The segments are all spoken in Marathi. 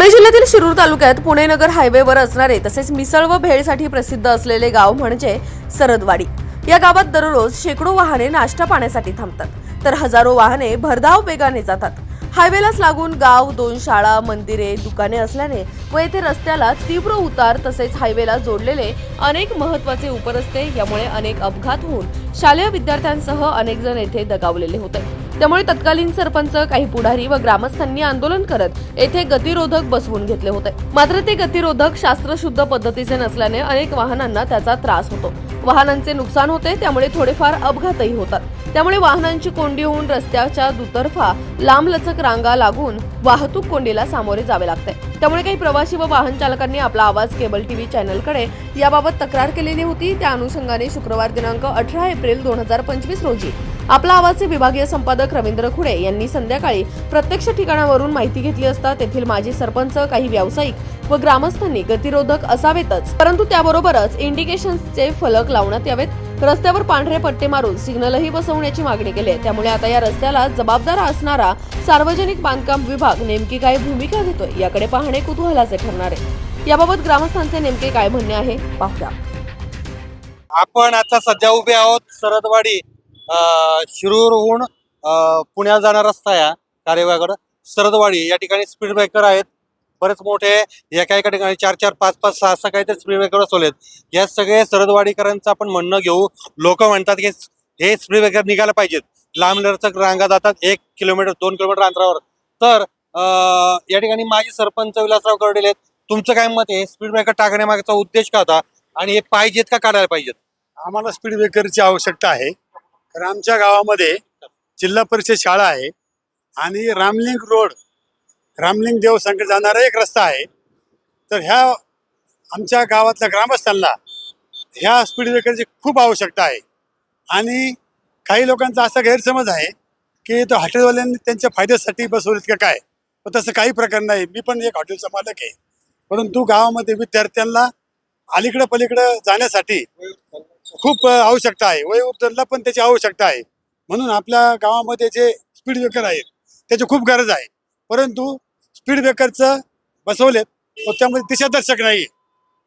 पुणे जिल्ह्यातील शिरूर तालुक्यात पुणे नगर हायवेवर असणारे तसेच मिसळ व भेळसाठी प्रसिद्ध असलेले गाव म्हणजे सरदवाडी. या गावात दररोज शेकडो वाहने नाश्ता पाण्यासाठी थांबतात. तर हजारो वाहने भरधाव वेगाने जातात. हायवेलाच लागून गाव दोन शाळा मंदिरे दुकाने असल्याने व येथे रस्त्याला तीव्र उतार तसेच हायवेला जोडलेले अनेक महत्त्वाचे उपरस्ते यामुळे अनेक अपघात होऊन शालेय विद्यार्थ्यांसह अनेक जण येथे दगावलेले होते. त्यामुळे तत्कालीन सरपंच काही पुढारी व ग्रामस्थांनी आंदोलन करत येथे गतिरोधक बसवून घेतले होते. मात्र ते गतिरोधक शास्त्रशुद्ध पद्धतीचे नसल्याने अनेक वाहनांना त्याचा त्रास होतो. वाहनांचे नुकसान होते त्यामुळे थोडेफार अपघातही होतात. त्यामुळे वाहनांची कोंडी होऊन रस्त्याच्या दुतर्फा लांबलचक रांगा लागून वाहतूक कोंडीला सामोरे जावे लागते. त्यामुळे काही प्रवासी व वाहन चालकांनी आपला आवाज केबल टीव्ही चॅनलकडे याबाबत तक्रार केलेली होती. त्या अनुषंगाने शुक्रवार दिनांक अठरा एप्रिल दोन हजार पंचवीस रोजी आपला आवाजचे विभागीय संपादक रवींद्र खुडे यांनी संध्याकाळी प्रत्यक्ष ठिकाणावरून माहिती घेतली असता तेथील माजी सरपंच काही व्यावसायिक व ग्रामस्थांनी गतिरोधक असावेतच. परंतु त्याबरोबरच इंडिकेशन्सचे फलक लावण्यात यावेत. रस्त्यावर पांढरे पट्टे मारून सिग्नलही बसवण्याची मागणी केली आहे. त्यामुळे आता या रस्त्याला जबाबदार असणारा सार्वजनिक बांधकाम विभाग नेमकी काय भूमिका घेतोय याकडे पाहणे कुतूहलाचे ठरणार आहे. याबाबत ग्रामस्थांचे नेमके काय म्हणणे आहे पाहूया. आपण आता सध्या उभे आहोत सरदवाडी. शिरूरहून अं, पुण्यात जाणारा रस्ता या कार्यवाकडं सरदवाडी या ठिकाणी स्पीड ब्रेकर आहेत. बरेच मोठे एका एका ठिकाणी चार चार पाच पाच सहा सहा काहीतरी स्पीड ब्रेकर बसवलेत. या सगळे सरदवाडीकरांचं आपण म्हणणं घेऊ. लोक म्हणतात की हे स्पीड ब्रेकर निघायला पाहिजेत. लांब लचक रांगा जातात. एक किलोमीटर दोन किलोमीटर अंतरावर. तर या ठिकाणी माजी सरपंच विलासराव कर्डिल आहेत. तुमचं काय मत आहे? स्पीड ब्रेकर टाकण्यामागचा उद्देश का होता? आणि हे पाहिजेत का काढायला पाहिजेत? आम्हाला स्पीड ब्रेकरची आवश्यकता आहे. तर आमच्या गावामध्ये जिल्हा परिषद शाळा आहे आणि रामलिंग रोड रामलिंग देवस्थानकडे जाणारा एक रस्ता आहे. तर ह्या आमच्या गावातल्या ग्रामस्थांना ह्या स्पीड ब्रेकरची खूप आवश्यकता आहे. आणि काही लोकांचा असा गैरसमज आहे की तो हॉटेलवाल्यांनी त्यांच्या फायद्यासाठी बसवलेत का काय? पण तसं काही प्रकार नाही. मी पण एक हॉटेलचा मालक आहे. परंतु गावामध्ये विद्यार्थ्यांना अलीकडं पलीकडं जाण्यासाठी खूप आवश्यकता आहे. वयोवृद्धांना पण त्याची आवश्यकता आहे. म्हणून आपल्या गावामध्ये जे स्पीड ब्रेकर आहेत त्याची खूप गरज आहे. परंतु स्पीड ब्रेकरचं बसवलेत पण त्यामध्ये दिशादर्शक नाही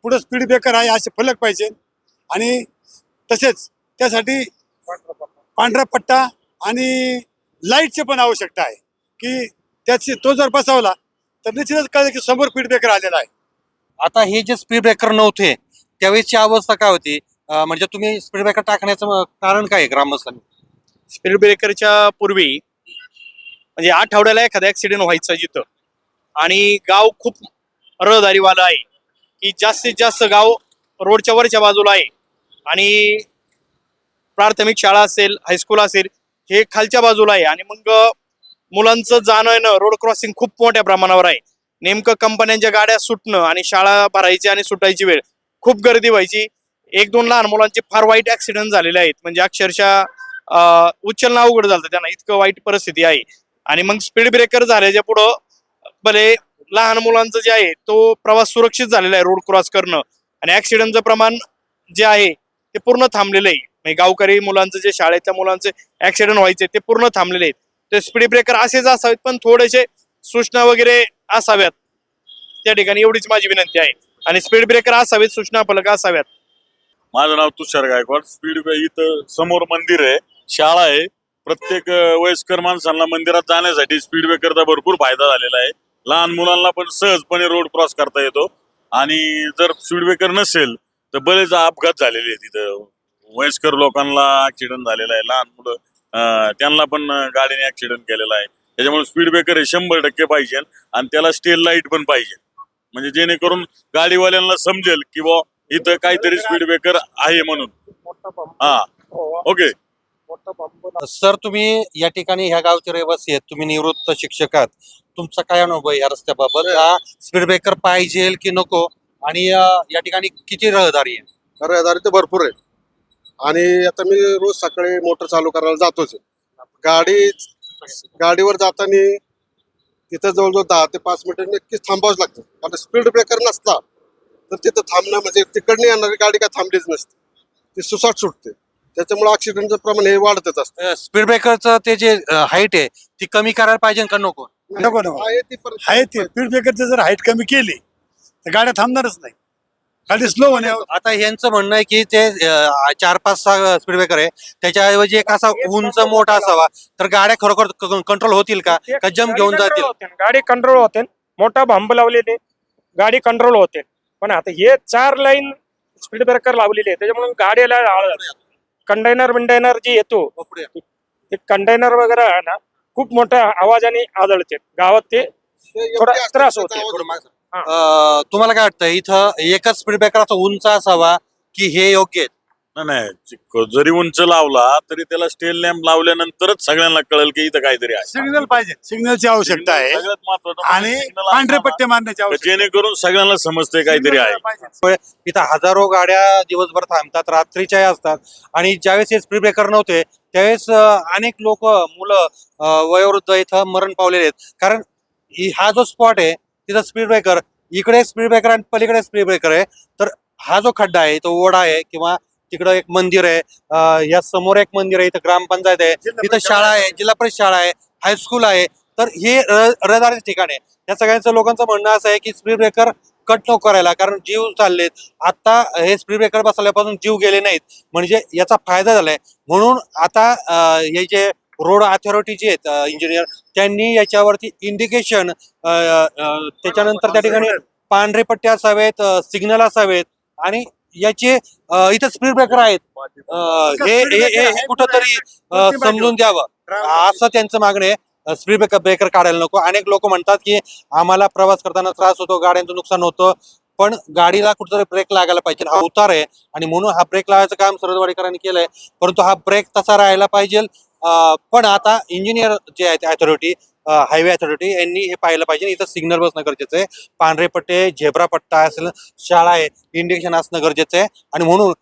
पुढं स्पीड ब्रेकर आहे असे फलक पाहिजे आणि तसेच त्यासाठी पांढरा पट्टा आणि लाईटची पण आवश्यकता आहे. की त्याची तो जर बसवला तर निश्चितच कळलं की समोर स्पीड ब्रेकर आलेला आहे. आता हे जे स्पीड ब्रेकर नव्हते त्यावेळेसची अवस्था काय होती? म्हणजे तुम्ही स्पीड ब्रेकर टाकण्याचं कारण काय आहे ग्रामस्थांनी? स्पीड ब्रेकरच्या पूर्वी म्हणजे आठवड्याला एखादा ऍक्सिडेंट व्हायचा जिथं. आणि गाव खूप रहदारीवालं आहे. की जास्तीत जास्त गाव रोडच्या वरच्या बाजूला आहे. आणि प्राथमिक शाळा असेल हायस्कूल असेल हे खालच्या बाजूला आहे. आणि मग मुलांचं जाणं येणं रोड क्रॉसिंग खूप मोठ्या प्रमाणावर आहे. नेमकं कंपन्यांच्या गाड्या सुटणं आणि शाळा भरायची आणि सुटायची वेळ खूप गर्दी व्हायची. एक दोन लहान मुलांचे फार वाईट ऍक्सिडेंट झालेले आहेत. म्हणजे अक्षरशः उचलणं अवघड झालं त्यांना. इतकं वाईट परिस्थिती आहे. आणि मग स्पीड ब्रेकर झाल्याच्या पुढं भले लहान मुलांचं जे आहे तो प्रवास सुरक्षित झालेला आहे रोड क्रॉस करणं. आणि ऍक्सिडेंटचं प्रमाण जे आहे ते पूर्ण थांबलेलं आहे. म्हणजे गावकरी मुलांचं जे शाळेतल्या मुलांचे ऍक्सिडेंट व्हायचे ते पूर्ण थांबलेले आहेत ते स्पीड ब्रेकर असेच असावेत पण थोडेसे सूचना वगैरे असाव्यात. त्या ठिकाणी एवढीच माझी विनंती आहे. आणि स्पीड ब्रेकर असावेत सूचना फलक असाव्यात. माझं नाव तुषार गायकवाड. स्पीड इथं समोर मंदिर आहे. शाळा आहे. प्रत्येक वयस्कर माणसांना मंदिरात जाण्यासाठी स्पीड ब्रेकरचा भरपूर फायदा झालेला आहे. लहान मुलांना पण सहजपणे रोड क्रॉस करता येतो. आणि जर स्पीड ब्रेकर नसेल तर बरेच अपघात झालेले आहेत तिथं वयस्कर लोकांना ऍक्सिडेंट झालेला आहे. लहान मुलं त्यांना पण गाडीने ऍक्सिडेंट केलेला आहे. त्याच्यामुळे स्पीड ब्रेकर हे शंभर टक्के पाहिजे. आणि त्याला स्टेल लाइट पण पाहिजे. म्हणजे जेणेकरून गाडीवाल्यांना समजेल की बुवा इथं काहीतरी स्पीड ब्रेकर आहे म्हणून. हा. ओके सर तुम्ही या ठिकाणी ह्या गावचे रहिवासी आहेत. तुम्ही निवृत्त शिक्षक आहात. तुमचा काय अनुभव आहे या रस्त्याबाबत? हा स्पीड ब्रेकर पाहिजे की नको? आणि या ठिकाणी किती रहदारी आहे? रहदारी तर भरपूर आहे. आणि आता मी रोज सकाळी मोटर चालू करायला जातोच. गाडी गाडीवर जाताना तिथं जवळजवळ दहा ते पाच मिनिटं नक्कीच थांबावंच लागतं. कारण स्पीड ब्रेकर नसला तर तिथं थांबणं म्हणजे तिकडनं येणारी गाडी काय थांबलीच नसते. ती सुसाट सुटते. त्याच्यामुळे ऍक्सिडेंटचं प्रमाण हे वाढतच असतं. स्पीड ब्रेकरचं ते जे हाईट आहे ती कमी करायला पाहिजे का नको? नको नको. आहे ती पण आहे ते. स्पीड ब्रेकरची जर हाईट कमी केली तर गाड्या थांबणारच नाही. गाडी स्लो होणे आता यांचं म्हणणं आहे की ते अं, चार पाच सहा स्पीड ब्रेकर आहे. त्याच्याऐवजी एक असा उंच मोठा असावा. तर गाड्या खरोखर कंट्रोल होतील का? का जम घेऊन गाडी जातील? होते. गाडी कंट्रोल होते. मोठा भांब लावलेले. गाडी कंट्रोल होते. पण आता हे चार लाईन स्पीड ब्रेकर लावलेले आहे. त्याच्यामुळे गाडीला कंटेनर बिंटेनर जे येतो ते कंटेनर वगैरे आहे ना खूप मोठ्या आवाजाने आदळते. गावात ते थोडा त्रास होतो. तुम्हाला काय वाटतं इथं एकच स्पीड ब्रेकर असा उंच असावा की हे योग्य आहे नाही, नाही चिक- जरी उंच लावला तरी त्याला स्टेल लॅम्प लावल्यानंतरच सगळ्यांना कळेल की इथं काहीतरी आहे. सिग्नल पाहिजे. सिग्नलची आवश्यकता आहे. सगळ्यात महत्वाचं म्हणजे आणि पांढरे पट्टे मारण्याची आवश्यकता जेणेकरून सगळ्यांना समजते काहीतरी आहे. पाहिजे. इथं हजारो गाड्या दिवसभर थांबतात रात्रीच्याही असतात. आणि ज्यावेळेस हे स्पीड ब्रेकर नव्हते त्यावेळेस अं, अनेक लोक मुलं अं, वयोवृद्ध इथं मरण पावलेले आहेत. कारण हि- हा जो स्पॉट आहे तिथं स्पीड ब्रेकर इकडे स्पीड ब्रेकर आणि पलीकडे स्पीड ब्रेकर आहे. तर हा जो खड्डा आहे तो ओढा आहे किंवा तिकडं एक मंदिर आहे. या समोर एक मंदिर आहे इथं ग्रामपंचायत आहे. तिथं शाळा आहे जिल्हा परिषद शाळा आहे हायस्कूल आहे. तर हे रहदारीचे ठिकाण आहे. या सगळ्यांचं लोकांचं म्हणणं असं आहे की स्पीड ब्रेकर कट नको करायला कारण जीव चाललेत. आता हे स्पीड ब्रेकर बसवल्यापासून जीव गेले नाहीत. म्हणजे याचा फायदा झालाय. म्हणून आता हे जे रोड अथॉरिटी जे आहेत इंजिनियर त्यांनी याच्यावरती इंडिकेशन त्याच्यानंतर त्या ठिकाणी पांढरे पट्टे असावेत सिग्नल असावेत. आणि याचे इथं स्पीड ब्रेकर आहेत हे कुठंतरी समजून द्यावं. असं त्यांचं मागणं आहे. स्पीड ब्रेकर ब्रेकर काढायला नको. अनेक लोक म्हणतात की आम्हाला प्रवास करताना त्रास होतो गाड्यांचं नुकसान होतं पण गाडीला कुठेतरी ब्रेक लागायला पाहिजे. हा उतार आहे आणि म्हणून हा ब्रेक लावायचं काम सरदवाडीकरांनी केलंय. परंतु हा ब्रेक तसा राहायला पाहिजे. पण आता इंजिनियर जे आहेत अथॉरिटी हायवे अथॉरिटी यांनी हे पाहिलं पाहिजे. इथं सिग्नल बसणं गरजेचं आहे. पांढरे पट्टे झेब्रा पट्टा असेल शाळा आहे इंडिकेशन असणं गरजेचं आहे. आणि म्हणून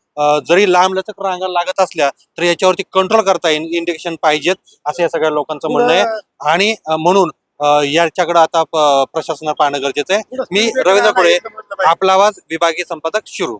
जरी लांब लचक रांगा लागत असल्या तर याच्यावरती कंट्रोल करता येईल. इंडिकेशन पाहिजेत असं या सगळ्या लोकांचं म्हणणं आहे. आणि म्हणून याच्याकडे आता प्रशासनाला पाहणं गरजेचं आहे. मी रवींद्र खोडे आपला आवाज विभागीय संपादक शिरू.